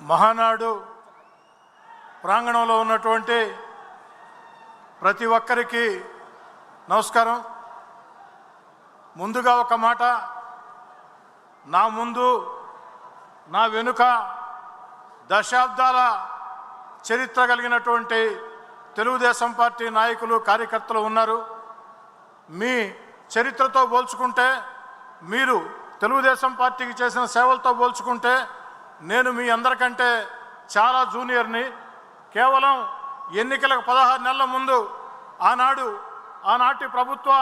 మహానాడు ప్రాంగణంలో ఉన్నటువంటి ప్రతి ఒక్కరికి నమస్కారం. ముందుగా ఒక మాట. నా ముందు నా వెనుక దశాబ్దాల చరిత్ర కలిగినటువంటి తెలుగుదేశం పార్టీ నాయకులు కార్యకర్తలు ఉన్నారు. మీ చరిత్రతో పోల్చుకుంటే మీరు తెలుగుదేశం పార్టీకి చేసిన సేవలతో పోల్చుకుంటే నేను మీ అందరికంటే చాలా జూనియర్ని. కేవలం ఎన్నికలకు పదహారు నెలల ముందు ఆనాడు ఆనాటి ప్రభుత్వ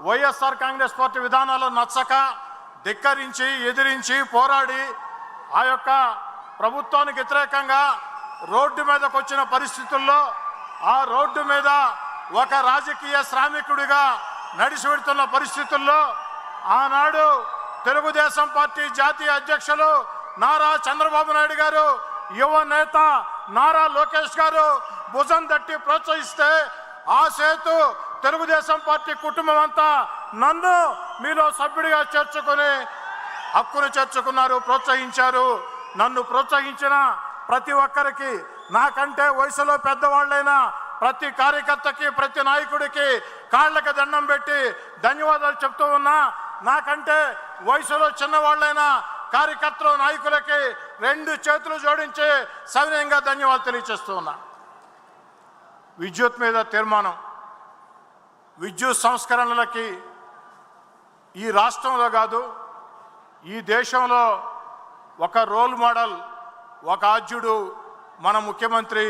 వైఎస్ఆర్ కాంగ్రెస్ పార్టీ విధానాలు నచ్చక ధిక్కరించి ఎదిరించి పోరాడి ఆ యొక్క ప్రభుత్వానికి వ్యతిరేకంగా రోడ్డు మీదకు వచ్చిన పరిస్థితుల్లో ఆ రోడ్డు మీద ఒక రాజకీయ శ్రామికుడిగా నడిచి వెడుతున్న పరిస్థితుల్లో ఆనాడు తెలుగుదేశం పార్టీ జాతీయ అధ్యక్షులు నారా చంద్రబాబు నాయుడు గారు యువ నేత నారా లోకేష్ గారు భుజం తట్టి ప్రోత్సహిస్తే ఆ సేతు తెలుగుదేశం పార్టీ కుటుంబం అంతా నన్ను మీలో సభ్యుడిగా చేర్చుకొని హక్కును చేర్చుకున్నారు ప్రోత్సహించారు. నన్ను ప్రోత్సహించిన ప్రతి ఒక్కరికి నాకంటే వయసులో పెద్దవాళ్ళైనా ప్రతి కార్యకర్తకి ప్రతి నాయకుడికి కాళ్ళకి దండం పెట్టి ధన్యవాదాలు చెప్తూ ఉన్నా. నాకంటే వయసులో చిన్నవాళ్ళైనా కార్యకర్తలు నాయకులకి రెండు చేతులు జోడించి సవినయంగా ధన్యవాదాలు తెలియజేస్తూ ఉన్నా విద్యుత్ మీద తీర్మానం విద్యుత్ సంస్కరణలకి ఈ రాష్ట్రంలో కాదు ఈ దేశంలో ఒక రోల్ మోడల్ ఒక ఆద్యుడు మన ముఖ్యమంత్రి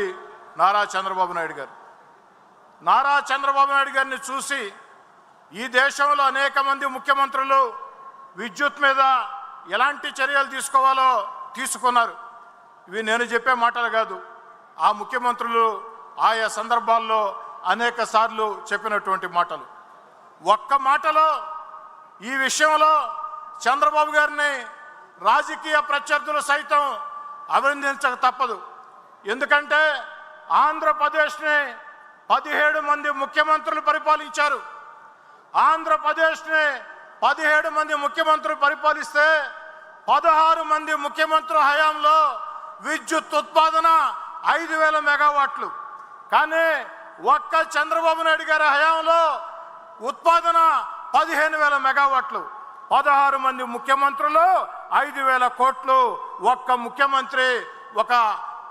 నారా చంద్రబాబు నాయుడు గారు. నారా చంద్రబాబు నాయుడు గారిని చూసి ఈ దేశంలో అనేక మంది ముఖ్యమంత్రులు విద్యుత్ మీద ఎలాంటి చర్యలు తీసుకోవాలో తీసుకున్నారు. ఇవి నేను చెప్పే మాటలు కాదు. ఆ ముఖ్యమంత్రులు ఆయా సందర్భాల్లో అనేక సార్లు చెప్పినటువంటి మాటలు. ఒక్క మాటలో ఈ విషయంలో చంద్రబాబు గారిని రాజకీయ ప్రత్యర్థులు సైతం అభినందించక తప్పదు. ఎందుకంటే ఆంధ్రప్రదేశ్ని పదిహేడు మంది ముఖ్యమంత్రులు పరిపాలించారు. ఆంధ్రప్రదేశ్ని పదిహేడు మంది ముఖ్యమంత్రులు పరిపాలిస్తే పదహారు మంది ముఖ్యమంత్రుల హయాంలో విద్యుత్ ఉత్పాదన ఐదు వేల మెగావాట్లు. కానీ ఒక్క చంద్రబాబు నాయుడు గారి హయాంలో ఉత్పాదన పదిహేను వేల మెగావాట్లు. పదహారు మంది ముఖ్యమంత్రులు ఐదు వేల కోట్లు. ఒక్క ముఖ్యమంత్రి ఒక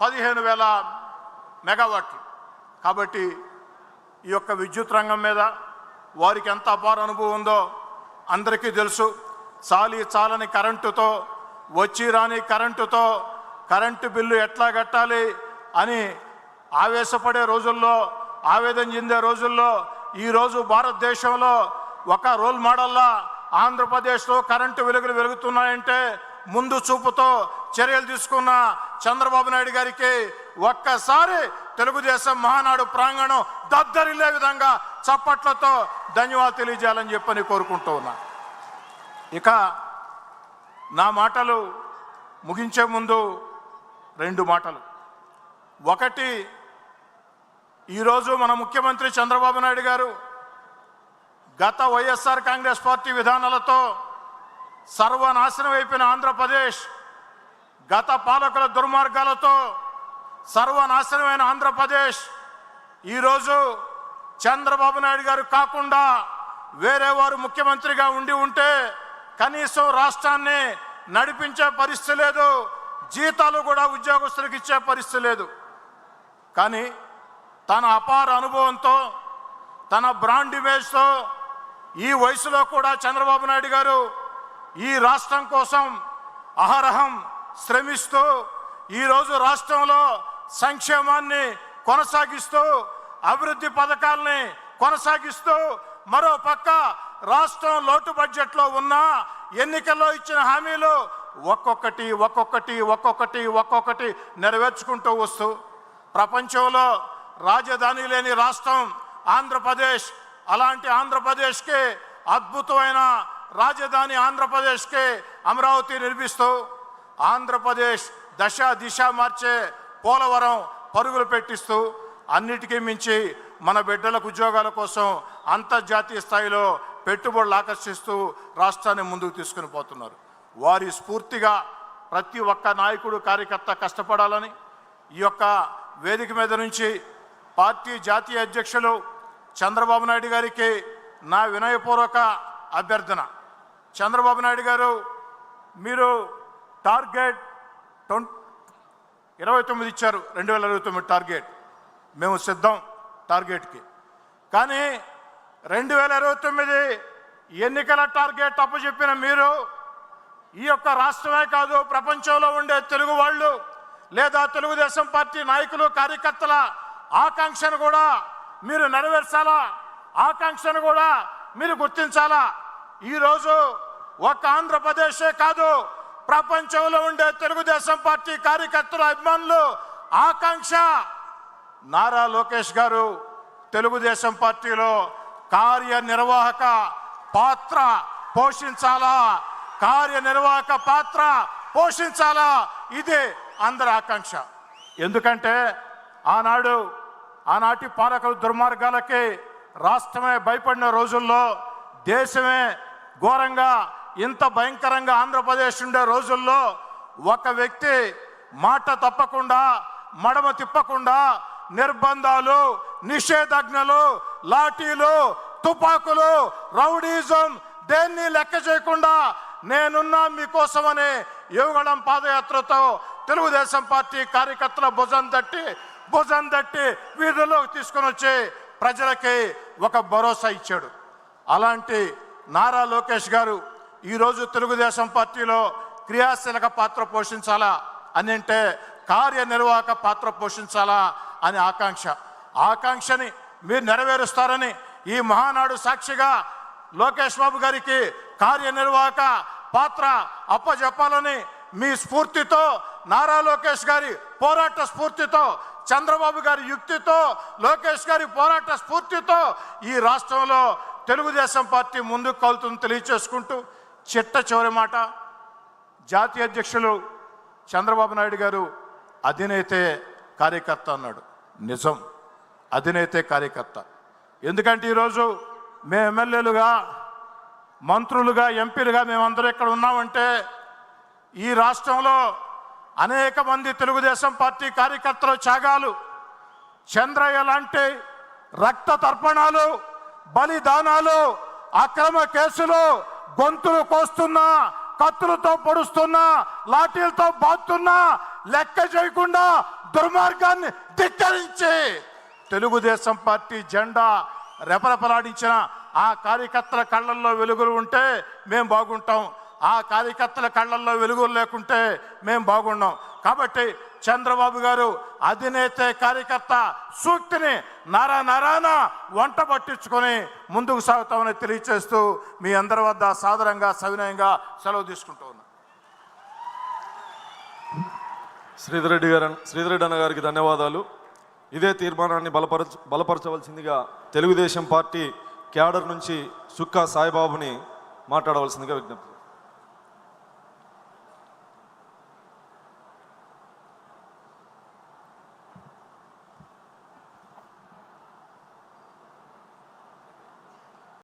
పదిహేను వేల మెగావాట్లు. కాబట్టి ఈ యొక్క విద్యుత్ రంగం మీద వారికి ఎంత అపార అనుభవం ఉందో అందరికీ తెలుసు చాలి చాలని కరెంటుతో వచ్చి రాని కరెంటుతో కరెంటు బిల్లు ఎట్లా కట్టాలి అని ఆవేశపడే రోజుల్లో ఆవేదన చెందే రోజుల్లో ఈరోజు భారతదేశంలో ఒక రోల్ మోడల్లా ఆంధ్రప్రదేశ్లో కరెంటు వెలుగులు వెలుగుతున్నాయంటే ముందు చూపుతో చర్యలు తీసుకున్న చంద్రబాబు నాయుడు గారికి ఒక్కసారి తెలుగుదేశం మహానాడు ప్రాంగణం దద్దరిల్లే విధంగా చప్పట్లతో ధన్యవాదాలు తెలియజేయాలని చెప్పని కోరుకుంటూ ఉన్నా. ఇక నా మాటలు ముగించే ముందు రెండు మాటలు. ఒకటి ఈరోజు మన ముఖ్యమంత్రి చంద్రబాబు నాయుడు గారు గత వైఎస్ఆర్ కాంగ్రెస్ పార్టీ విధానాలతో సర్వనాశనం అయిపోయిన ఆంధ్రప్రదేశ్ గత పాలకుల దుర్మార్గాలతో సర్వనాశనమైన ఆంధ్రప్రదేశ్ ఈరోజు చంద్రబాబు నాయుడు గారు కాకుండా వేరే వారు ముఖ్యమంత్రిగా ఉండి ఉంటే కనీసం రాష్ట్రాన్ని నడిపించే పరిస్థితి లేదు జీతాలు కూడా ఉద్యోగస్తులకు ఇచ్చే పరిస్థితి లేదు. కానీ తన అపార అనుభవంతో తన బ్రాండ్ ఇమేజ్తో ఈ వయసులో కూడా చంద్రబాబు నాయుడు గారు ఈ రాష్ట్రం కోసం అహరహం శ్రమిస్తూ ఈరోజు రాష్ట్రంలో సంక్షేమాన్ని కొనసాగిస్తూ అభివృద్ధి పథకాల్ని కొనసాగిస్తూ మరో పక్క రాష్ట్రం లోటు బడ్జెట్లో ఉన్న ఎన్నికల్లో ఇచ్చిన హామీలు ఒక్కొక్కటి ఒక్కొక్కటి ఒక్కొక్కటి ఒక్కొక్కటి నెరవేర్చుకుంటూ వస్తూ ప్రపంచంలో రాజధాని లేని రాష్ట్రం ఆంధ్రప్రదేశ్. అలాంటి ఆంధ్రప్రదేశ్కి అద్భుతమైన రాజధాని ఆంధ్రప్రదేశ్కి అమరావతి నిర్మిస్తూ ఆంధ్రప్రదేశ్ దశ దిశ మార్చే పోలవరం పరుగులు పెట్టిస్తూ అన్నిటికీ మించి మన బిడ్డలకు ఉద్యోగాల కోసం అంతర్జాతీయ స్థాయిలో పెట్టుబడులు ఆకర్షిస్తూ రాష్ట్రాన్ని ముందుకు తీసుకుని పోతున్నారు. వారి స్ఫూర్తిగా ప్రతి ఒక్క నాయకుడు కార్యకర్త కష్టపడాలని ఈ యొక్క వేదిక మీద నుంచి పార్టీ జాతీయ అధ్యక్షులు చంద్రబాబు నాయుడు గారికి నా వినయపూర్వక అభ్యర్థన. చంద్రబాబు నాయుడు గారు మీరు టార్గెట్ ఇరవై తొమ్మిది ఇచ్చారు రెండు వేల ఇరవై తొమ్మిది టార్గెట్. మేము సిద్ధం టార్గెట్కి. కానీ రెండు వేల ఇరవై తొమ్మిది ఎన్నికల టార్గెట్ అప్పచెప్పిన మీరు ఈ యొక్క రాష్ట్రమే కాదు ప్రపంచంలో ఉండే తెలుగు వాళ్ళు లేదా తెలుగుదేశం పార్టీ నాయకులు కార్యకర్తల ఆకాంక్షను కూడా మీరు నెరవేర్చాలా? ఆకాంక్షను కూడా మీరు గుర్తించాలా? ఈరోజు ఒక ఆంధ్రప్రదేశే కాదు ప్రపంచంలో ఉండే తెలుగుదేశం పార్టీ కార్యకర్తల అభిమానులు ఆకాంక్ష. నారా లోకేష్ గారు తెలుగుదేశం పార్టీలో కార్యనిర్వాహక పాత్ర పోషించాలా? కార్యనిర్వాహక పాత్ర పోషించాలా? ఇదే అందరి ఆకాంక్ష. ఎందుకంటే ఆనాడు ఆనాటి పాలకుల దుర్మార్గాలకి రాష్ట్రమే భయపడిన రోజుల్లో దేశమే ఘోరంగా ఇంత భయంకరంగా ఆంధ్రప్రదేశ్ ఉండే రోజుల్లో ఒక వ్యక్తి మాట తప్పకుండా మడమ తిప్పకుండా నిర్బంధాలు నిషేధాజ్ఞలు లాఠీలు తుపాకులు రౌడీజం దేన్ని లెక్క చేయకుండా నేనున్నా మీకోసమని యువగళం పాదయాత్రతో తెలుగుదేశం పార్టీ కార్యకర్తల భుజం తట్టి భుజం తట్టి వీధుల్లోకి తీసుకొని వచ్చి ప్రజలకి ఒక భరోసా ఇచ్చాడు. అలాంటి నారా లోకేష్ గారు ఈరోజు తెలుగుదేశం పార్టీలో క్రియాశీలక పాత్ర పోషించాలా అని అంటే కార్యనిర్వాహక పాత్ర పోషించాలా అని ఆకాంక్ష. ఆకాంక్షని మీరు నెరవేరుస్తారని ఈ మహానాడు సాక్షిగా లోకేష్ బాబు గారికి కార్యనిర్వాహక పాత్ర అప్పజెప్పాలని మీ స్ఫూర్తితో నారా లోకేష్ గారి పోరాట స్ఫూర్తితో చంద్రబాబు గారి యుక్తితో లోకేష్ గారి పోరాట స్ఫూర్తితో ఈ రాష్ట్రంలో తెలుగుదేశం పార్టీ ముందుకు కలుతుంది తెలియచేసుకుంటూ చిట్ట చివరి మాట జాతీయ అధ్యక్షులు చంద్రబాబు నాయుడు గారు అధినేతే కార్యకర్త అన్నాడు. నిజం. అధినేతే కార్యకర్త. ఎందుకంటే ఈరోజు మేము ఎమ్మెల్యేలుగా మంత్రులుగా ఎంపీలుగా మేమందరం ఇక్కడ ఉన్నామంటే ఈ రాష్ట్రంలో అనేక మంది తెలుగుదేశం పార్టీ కార్యకర్తల త్యాగాలు చంద్రయ్య లాంటి రక్త తర్పణాలు బలిదానాలు అక్రమ కేసులు గొంతులు కోస్తున్నా కత్తులతో పొడుస్తున్నా లాఠీలతో బాతున్నా లెక్క చేయకుండా దుర్మార్గాన్ని ధిక్కరించి తెలుగుదేశం పార్టీ జెండా రెపరెపలాడించిన ఆ కార్యకర్తల కళ్ళల్లో వెలుగులు ఉంటే మేము బాగుంటాం. ఆ కార్యకర్తల కళ్ళల్లో వెలుగులు లేకుంటే మేము బాగున్నాం కాబట్టి చంద్రబాబు గారు అధినేత కార్యకర్త సూక్తిని నర నరాన వంట పట్టించుకొని ముందుకు సాగుతామని తెలియచేస్తూ మీ అందరి వద్ద సాదరంగా సవినయంగా సెలవు తీసుకుంటూ ఉన్నాను శ్రీధర్ గారు శ్రీధరెడ్డి అన్న గారికి ధన్యవాదాలు. ఇదే తీర్మానాన్ని బలపరచ బలపరచవలసిందిగా తెలుగుదేశం పార్టీ క్యాడర్ నుంచి సుక్కా సాయిబాబుని మాట్లాడవలసిందిగా విజ్ఞప్తి